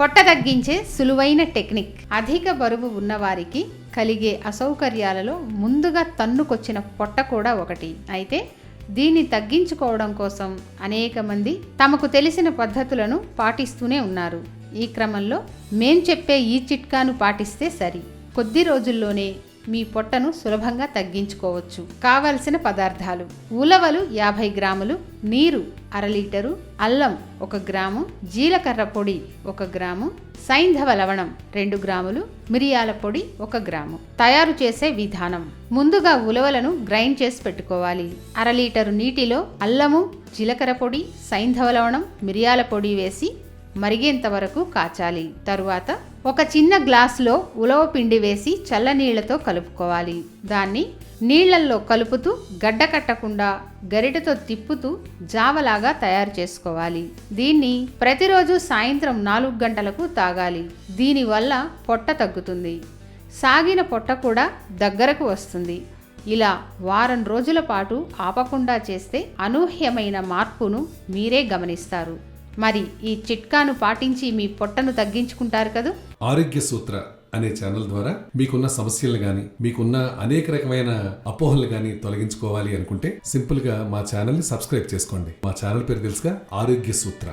పొట్ట తగ్గించే సులువైన టెక్నిక్. అధిక బరువు ఉన్నవారికి కలిగే అసౌకర్యాలలో ముందుగా తన్నుకొచ్చిన పొట్ట కూడా ఒకటి. అయితే దీన్ని తగ్గించుకోవడం కోసం అనేక మంది తమకు తెలిసిన పద్ధతులను పాటిస్తూనే ఉన్నారు. ఈ క్రమంలో మేం చెప్పే ఈ చిట్కాను పాటిస్తే సరి. కొద్ది రోజుల్లోనే మీ పొట్టను సులభంగా తగ్గించుకోవచ్చు. కావలసిన పదార్థాలు. ఉలవలు యాభై గ్రాములు నీరు అర లీటరు అల్లం ఒక గ్రాము జీలకర్ర పొడి ఒక గ్రాము సైంధవ లవణం రెండు గ్రాములు మిరియాల పొడి ఒక గ్రాము. తయారు చేసే విధానం. ముందుగా ఉలవలను గ్రైండ్ చేసి పెట్టుకోవాలి. అర లీటరు నీటిలో అల్లము జీలకర్ర పొడి సైంధవ లవణం మిరియాల పొడి వేసి మరిగేంత వరకు కాచాలి. తరువాత ఒక చిన్న గ్లాసులో ఉలవ పిండి వేసి చల్లనీళ్ళతో కలుపుకోవాలి. దాన్ని నీళ్ళల్లో కలుపుతూ గడ్డ కట్టకుండా గరిటతో తిప్పుతూ జావలాగా తయారు చేసుకోవాలి. దీన్ని ప్రతిరోజు సాయంత్రం నాలుగు గంటలకు తాగాలి. దీనివల్ల పొట్ట తగ్గుతుంది. సాగిన పొట్ట కూడా దగ్గరకు వస్తుంది. ఇలా వారం రోజుల పాటు ఆపకుండా చేస్తే అనూహ్యమైన మార్పును మీరే గమనిస్తారు. మరి ఈ చిట్కాను పాటించి మీ పొట్టను తగ్గించుకుంటారు కదూ? ఆరోగ్య సూత్ర అనే ఛానల్ ద్వారా మీకున్న సమస్యలు గాని మీకున్న అనేక రకమైన అపోహలు గాని తొలగించుకోవాలి అనుకుంటే సింపుల్గా మా ఛానల్ని సబ్స్క్రైబ్ చేసుకోండి. మా ఛానల్ పేరు తెలుసుగా ఆరోగ్య సూత్ర.